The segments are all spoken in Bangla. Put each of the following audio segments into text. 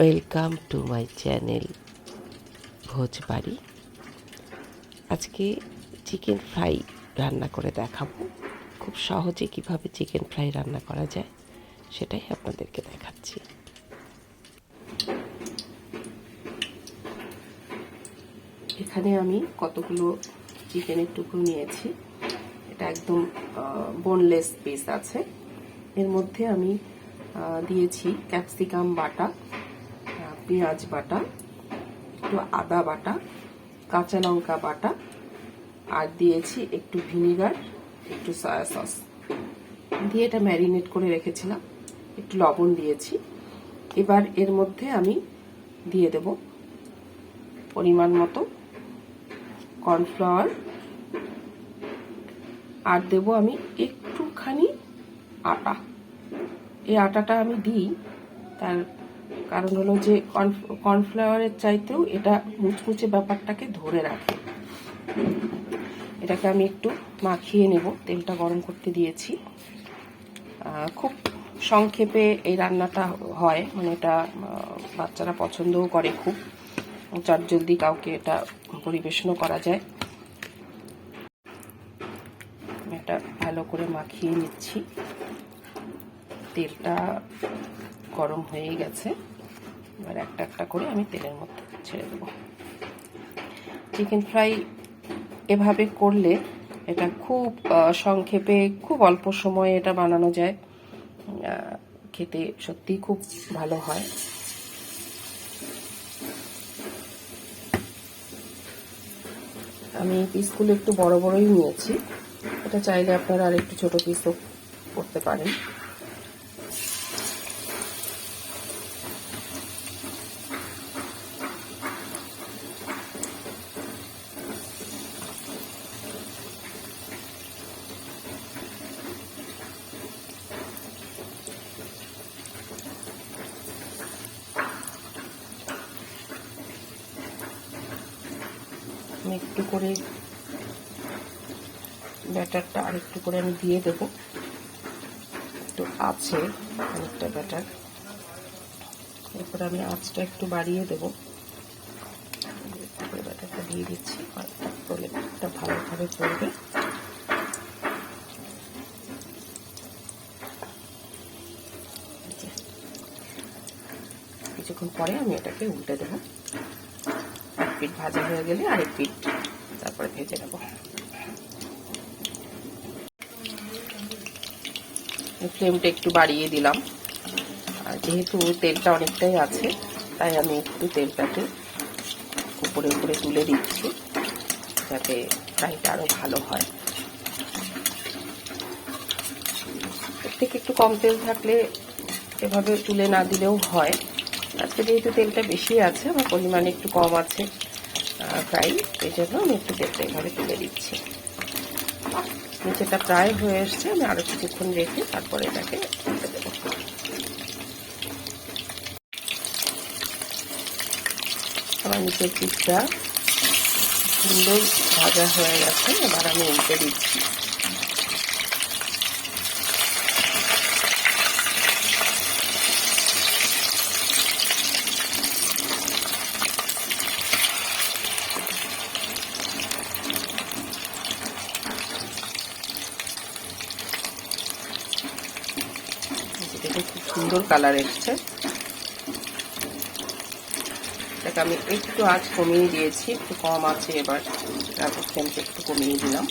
Welcome to my channel Bhojbari আজকে চিকেন ফ্রাই রান্না করে দেখাবো। খুব সহজে কীভাবে চিকেন ফ্রাই রান্না করা যায়, সেটাই আপনাদেরকে দেখাচ্ছি। এখানে আমি কতগুলো চিকেনের টুকরো নিয়েছি। এটা একদম বোনলেস পিস আছে। এর মধ্যে আমি দিয়েছি ক্যাপসিকাম বাটা পেঁয়াজ বাটা, একটু আদা বাটা, কাঁচা লঙ্কা বাটা, আর দিয়েছি একটু ভিনিগার, একটু সয়া সস দিয়ে এটা ম্যারিনেট করে রেখেছিলাম, একটু লবণ দিয়েছি। এবার এর মধ্যে আমি দিয়ে দেব পরিমাণ মতো কর্নফ্লাওয়ার আর দেব আমি একটুখানি আটা। এই আটাটা আমি দিই, তার কারণ হলো যে কর্নফ্লাওয়ারের চাইতেও এটা মুচমুচে ব্যাপারটাকে ধরে রাখে। এটাকে আমি একটু মাখিয়ে নেব, তেলটা গরম করতে দিয়েছি। খুব সংক্ষেপে এই রান্নাটা হয় মানে এটা বাচ্চারা পছন্দও করে খুব। চটজলদি কাউকে এটা পরিবেশনও করা যায়। এটা ভালো করে মাখিয়ে নিচ্ছি। তেলটা গরম হয়ে গেছে। এবার একটা একটা করে আমি তেলের মধ্যে ছেড়ে দেবো। চিকেন ফ্রাই এভাবে করলে এটা খুব সংক্ষেপে খুব অল্প সময়ে এটা বানানো যায়। খেতে সত্যিই খুব ভালো হয়। আমি পিসগুলো একটু বড় বড়ই নিয়েছি। এটা চাইলে আপনারা আর একটু ছোট পিসও করতে পারেন। আমি একটু করে ব্যাটারটা আর একটু করে আমি দিয়ে দেব। একটু আছে অনেকটা ব্যাটার। এরপরে আমি আঁচটা একটু বাড়িয়ে দেব। একটু করে ব্যাটারটা দিয়ে দিচ্ছি, আর প্রলেপটা ভালোভাবে পড়বে কিছুক্ষণ পরে আমি এটাকে উল্টে দেবো। পিঠ ভাজা হয়ে গেলে আরেক পিঠ তারপরে ভেজে নেব। ফ্লেমটা একটু বাড়িয়ে দিলাম। আর যেহেতু তেলটা অনেকটাই আছে, তাই আমি একটু তেলটাকে উপরে উপরে তুলে দিচ্ছি, যাতে ফ্রাইটা আরও ভালো হয়। এর থেকে একটু কম তেল থাকলে এভাবে তুলে না দিলেও হয়। আজকে যেহেতু তেলটা বেশি আছে, আমার পরিমাণে একটু কম আছে ফ্রাই এই জন্য আমি একটু তেলটা এভাবে তুলে দিচ্ছি। নিচেটা প্রায় হয়ে এসছে, আমি আরও কিছুক্ষণ রেখে তারপরে এটাকে আমার নিচের পিঠটা সুন্দর ভাজা হয়ে গেছে, এবার আমি উল্টে দিচ্ছি। দেখে খুব সুন্দর কালার এসছে। এটাকে আমি একটু আঁচ কমিয়ে দিয়েছি, একটু কম আছে এবার। তারপর ফ্লেমটা একটু কমিয়ে দিলাম।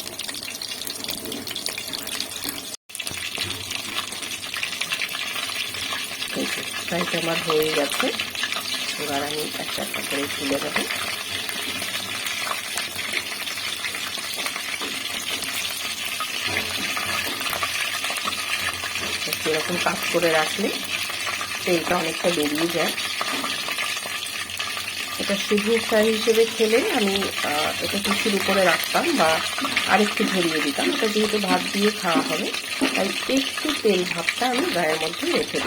ফ্রাইটা আমার হয়ে গেছে। এবার আমি একটা একটা করে তুলে দেবো এরকম কাজ করে রাখলে তেলটা অনেকটা বেরিয়ে যায়। এটা শুধু ফ্রাই হিসেবে খেলে আমি এটা কিছুর উপরে রাখতাম বা আরেকটু ঝরিয়ে দিতাম। এটা যেহেতু ভাত দিয়ে খাওয়া হবে, তাই একটু তেল ভাতটা আমি গায়ের মধ্যে রেখে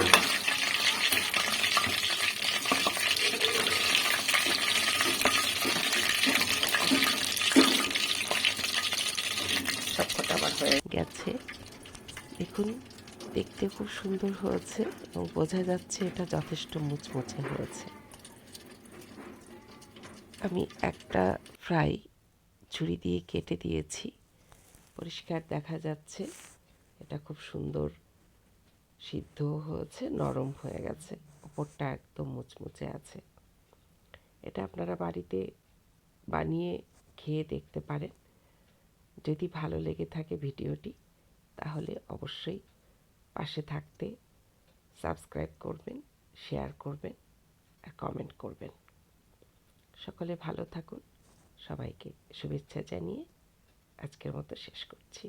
হয়ে গেছে। দেখুন দেখতে খুব সুন্দর হয়েছে এবং বোঝা যাচ্ছে এটা যথেষ্ট মুচমুচে হয়েছে। আমি একটা ফ্রাই ছুরি দিয়ে কেটে দিয়েছি। পরিষ্কার দেখা যাচ্ছে, এটা খুব সুন্দর সিদ্ধ হয়েছে, নরম হয়ে গেছে, ওপরটা একদম মুচমুচে আছে। এটা আপনারা বাড়িতে বানিয়ে খেয়ে দেখতে পারেন। যদি ভালো লেগে থাকে ভিডিওটি, তাহলে অবশ্যই পাশে থাকতে সাবস্ক্রাইব করবেন, শেয়ার করবেন, আর কমেন্ট করবেন। সকলে ভালো থাকুন, সবাইকে শুভেচ্ছা জানিয়ে আজকের মতো শেষ করছি।